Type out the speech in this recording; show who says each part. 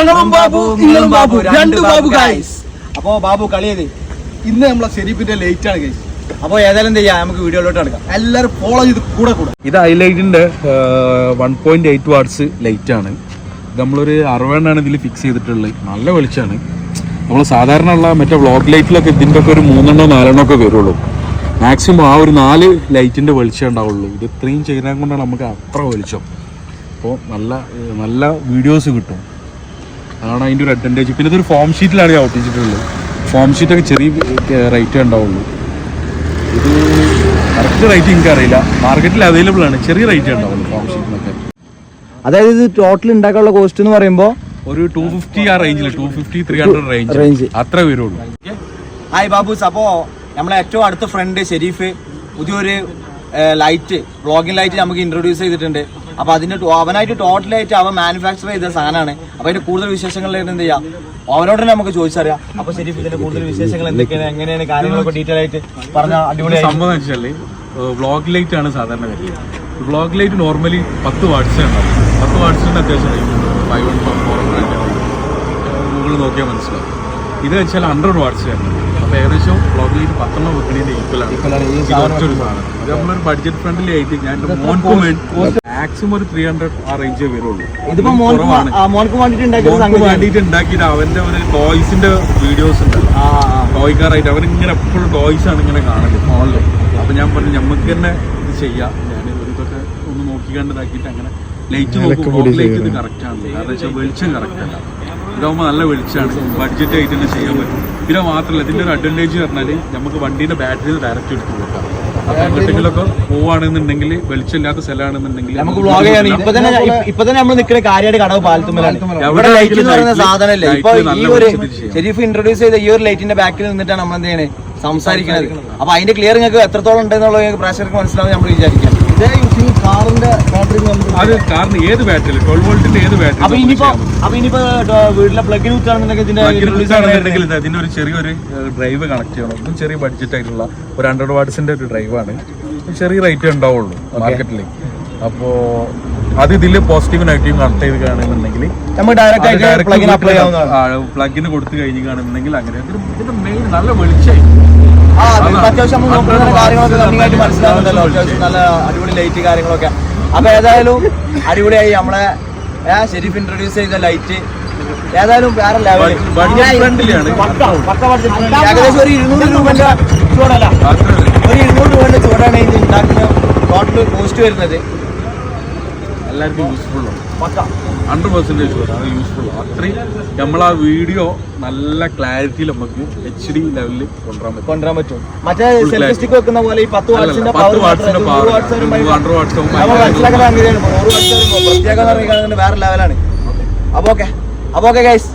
Speaker 1: ഞങ്ങളും ബാബു നിങ്ങളും ബാബു. രണ്ട് ബാബു ഗൈസ്
Speaker 2: അപ്പോ ബാബു കളിയത് ഇന്ന് നമ്മളെ ശരീഫിന്റെ ലേറ്റ് ആണ് ഗൈസ് അപ്പൊ ഏതായാലും എന്ത് ചെയ്യാം? നമുക്ക് വീഡിയോയിലോട്ട് എടുക്കാം എല്ലാവരും ഫോളോ ചെയ്ത് കൂടെ കൂടെ.
Speaker 3: ഇത് ഹൈലൈറ്റിന്റെ one point eight watts light ആണ്. ഇത് നമ്മളൊരു അറുപതാണ് ഇതിൽ ഫിക്സ് ചെയ്തിട്ടുള്ളത്. നല്ല വെളിച്ചാണ് നമ്മൾ സാധാരണ ഉള്ള മറ്റേ വ്ളോഗ് ലൈറ്റിലൊക്കെ ഇതിന്റെ ഒക്കെ ഒരു മൂന്നെണ്ണോ നാലെണ്ണോ ഒക്കെ വരുള്ളൂ. മാക്സിമം ആ ഒരു നാല് ലൈറ്റിന്റെ വെളിച്ചം ഉണ്ടാവുള്ളൂ. ഇത് ഇത്രയും ചെയ്യുന്നത് കൊണ്ടാണ് നമുക്ക് അത്ര വെളിച്ചം. അപ്പോൾ നല്ല നല്ല വീഡിയോസ് കിട്ടും. അതാണ് അതിന്റെ ഒരു അഡ്വാന്റേജ് പിന്നെ ഇതൊരു ഫോം ഷീറ്റിലാണ് ഞാൻ ഒട്ടിച്ചിട്ടുള്ളത്. ഫോം ഷീറ്റൊക്കെ ചെറിയ റേറ്റ് ഉണ്ടാവുള്ളൂ ഇത് കറക്റ്റ് റേറ്റ് എനിക്ക് അറിയില്ല മാർക്കറ്റിൽ അവൈലബിൾ ആണ്. ചെറിയ റേറ്റ് ഉണ്ടാവുള്ളൂ ഫോം ഷീറ്റിനൊക്കെ
Speaker 2: അതായത് ഇത് ടോട്ടൽ ഉണ്ടാക്കാനുള്ള കോസ്റ്റ് എന്ന് പറയുമ്പോൾ
Speaker 3: ഒരു ടു ഫിഫ്റ്റി ആ റേഞ്ചിൽ two fifty three hundred
Speaker 2: range
Speaker 3: range അത്ര വരുള്ളൂ.
Speaker 2: ഹായ് ബാബൂസ്. സപ്പോ നമ്മളെ ഏറ്റവും അടുത്ത ഫ്രണ്ട് ഷെരീഫ്. പുതിയൊരു ലൈറ്റ് ബ്ലോഗിംഗ് ലൈറ്റ് നമുക്ക് ഇൻട്രൊഡ്യൂസ് ചെയ്തിട്ടുണ്ട്. അപ്പൊ അതിന് അവനായിട്ട് ടോട്ടലായിട്ട് അവൻ മാനുഫാക്ചർ ചെയ്ത സാധനമാണ്. അപ്പൊ അതിന്റെ കൂടുതൽ വിശേഷങ്ങളിലേക്ക് എന്ത് ചെയ്യാം? അവനോട് തന്നെ നമുക്ക് ചോദിച്ചറിയാം. അപ്പൊ ശരി ഇതിന്റെ കൂടുതൽ വിശേഷങ്ങൾ എന്തൊക്കെയാണ്? എങ്ങനെയാണ് കാര്യങ്ങളൊക്കെ ഡീറ്റെയിൽ ആയിട്ട് പറഞ്ഞ അടിപൊളി
Speaker 3: സംഭവം വെച്ചാൽ ലൈറ്റ് ആണ് സാധാരണ വരുന്നത്. ബ്ലോഗ് ലൈറ്റ് നോർമലി പത്ത് വാട്സ് ഉണ്ടാവും പത്ത് വാട്സ് അത്യാവശ്യം ഫൈവ് വൺ ഫോർ ഗൂഗിൾ നോക്കിയാൽ മനസ്സിലാവും. ഇത് വെച്ചാൽ ഹൺഡ്രഡ് വാട്സ് ആണ്. അപ്പോൾ ഏകദേശം ബ്ലോഗ് ലൈറ്റ് ഈക്വൽ ഇത് നമ്മളൊരു ബഡ്ജറ്റ് ഫ്രണ്ട്ലി ആയിട്ട് ഞാൻ മോൻക്കും മാക്സിമം ഒരു ത്രീ ഹൺഡ്രഡ് ആ റേഞ്ചേ വരുള്ളൂ.
Speaker 2: മോൻക്ക്
Speaker 3: വേണ്ടിയിട്ട് ഉണ്ടാക്കിയിട്ട് അവന്റെ ഒരു ടോയ്സിന്റെ വീഡിയോസ് ഉണ്ടല്ലോ.
Speaker 2: ആ ആ.
Speaker 3: ടോയ് കാറായിട്ട് അവരിങ്ങനെ എപ്പോഴും ടോയ്സ് ആണ് ഇങ്ങനെ കാണൽ ഫോണിൽ അപ്പൊ ഞാൻ പറഞ്ഞു നമുക്ക് തന്നെ ഇത് ചെയ്യാം. ഞാൻ ഒരു ഇതൊക്കെ ഒന്ന് നോക്കി കണ്ടതാക്കിയിട്ട് അങ്ങനെ ലൈറ്റ് നോക്കും. ലൈറ്റ് ഇത് കറക്റ്റ് ആണ്. കാരണം വെച്ചാൽ വെളിച്ചം കറക്റ്റ് അല്ല. ഇതാകുമ്പോൾ നല്ല വെളിച്ചാണ് ബഡ്ജറ്റ് ആയിട്ട് തന്നെ ചെയ്യാൻ പറ്റും. പിന്നെ മാത്രമല്ല ഇതിന്റെ ഒരു അഡ്വാന്റേജ് പറഞ്ഞാൽ നമുക്ക് വണ്ടീന്റെ ബാറ്ററി ഡയറക്റ്റ് എടുത്ത് കൊടുക്കാം. അപ്പം എങ്ങോട്ടെങ്കിലൊക്കെ പോവാണെന്നുണ്ടെങ്കിൽ വെളിച്ചമില്ലാത്ത സ്ഥലമാണെന്നുണ്ടെങ്കിൽ
Speaker 2: നമുക്ക് വ്ളോഗ് ചെയ്യാൻ ഇപ്പൊ തന്നെ ഇപ്പൊ- തന്നെ നമ്മൾ നിൽക്കുന്ന കാര്യമായിട്ട് കടവ് ഇവിടെ ലൈറ്റ് എന്ന് പറയുന്ന സാധനമല്ലേ? ഇപ്പൊ ഈ ഒരു ഷെരീഫ് ഇൻട്രൊഡ്യൂസ് ചെയ്ത ഈ ഒരു ലൈറ്റിന്റെ ബാക്കിൽ നിന്നിട്ടാണ് നമ്മൾ എന്ത് ചെയ്യണേ സംസാരിക്കുന്നത് അപ്പൊ അതിന്റെ ക്ലിയർ നിങ്ങൾക്ക് എത്രത്തോളം ഉണ്ടെന്നുള്ളത് നിങ്ങൾക്ക് പ്രേക്ഷകർക്ക് മനസ്സിലാവും നമ്മൾ വിചാരിക്കാം.
Speaker 3: അത് കാരണം ഏത് ബാറ്ററി ട്വൽവ് വോൾട്ടിന്റെ ഏത് ബാറ്ററി
Speaker 2: അപ്പൊ ഇനിയിപ്പോ അപ്പൊ ഇനിയിപ്പോ വീട്ടിലെ പ്ലഗിന് കുത്താണെന്നുണ്ടെങ്കിൽ ഇതിന്റെ
Speaker 3: അതിന്റെ ഒരു ചെറിയൊരു ഡ്രൈവ് കണക്ട് ചെയ്യണം. ഇതും ചെറിയ ബഡ്ജറ്റ് ആയിട്ടുള്ള ഒരു ഹൺഡ്രഡ് വാട്ട്സിന്റെ ഒരു ഡ്രൈവാണ് ചെറിയ റേറ്റ് ഉണ്ടാവുള്ളൂ മാർക്കറ്റിൽ അപ്പോ അത് ഇതിൽ പോസിറ്റീവ് നെഗറ്റീവ് കണക്ട് ചെയ്ത് കാണുന്നുണ്ടെങ്കിൽ
Speaker 2: ഡയറക്റ്റ് പ്ലഗിന് അപ്ലൈ
Speaker 3: പ്ലഗിന് കൊടുത്തു കഴിഞ്ഞ് കാണുന്നുണ്ടെങ്കിൽ അങ്ങനെ ഇതിന്റെ മെയിൻ നല്ല വെളിച്ചായി
Speaker 2: അത്യാവശ്യം നമ്മൾ നോക്കുന്ന കാര്യങ്ങളൊക്കെ നന്നായിട്ട് മനസ്സിലാവുന്നല്ലോ അത്യാവശ്യം നല്ല അടിപൊളി ലൈറ്റ് കാര്യങ്ങളൊക്കെ. അപ്പൊ ഏതായാലും അടിപൊളിയായി നമ്മളെ ഷെരീഫ് ഇൻട്രൊഡ്യൂസ് ചെയ്ത ലൈറ്റ് ഏതായാലും വേറെ ലെവൽ ഏകദേശം ഒരു ഇരുന്നൂറ് രൂപന്റെ ചൂടല്ല ഒരു ഇരുന്നൂറ് രൂപന്റെ ചൂടാണ് ഇത് ഉണ്ടാക്കുന്ന ടോട്ടൽ കോസ്റ്റ് വരുന്നത്.
Speaker 3: എല്ലാവർക്കും യൂസ്ഫുൾ ആണ്.
Speaker 2: പക്ക.
Speaker 3: ഹൺഡ്രഡ് പെർസെന്റേജ് അത് യൂസ്ഫുൾ അത്രയും നമ്മൾ ആ വീഡിയോ നല്ല ക്ലാരിറ്റിയിൽ നമുക്ക് എച്ച് ഡി ലെവലിൽ കൊണ്ടുവരാൻ പറ്റും.
Speaker 2: കൊണ്ടുവരാൻ പറ്റും. മറ്റേ സെൽഫി സ്റ്റിക്ക് വെക്കുന്ന പോലെ ഈ പത്ത് വാട്സിന്റെ
Speaker 3: പത്ത് ഹൺഡ്രഡ്
Speaker 2: അങ്ങനെയാണ് വേറെ ലെവലാണ് അപ്പൊ ഓക്കെ അപ്പൊ ഓക്കെ ഗൈസ്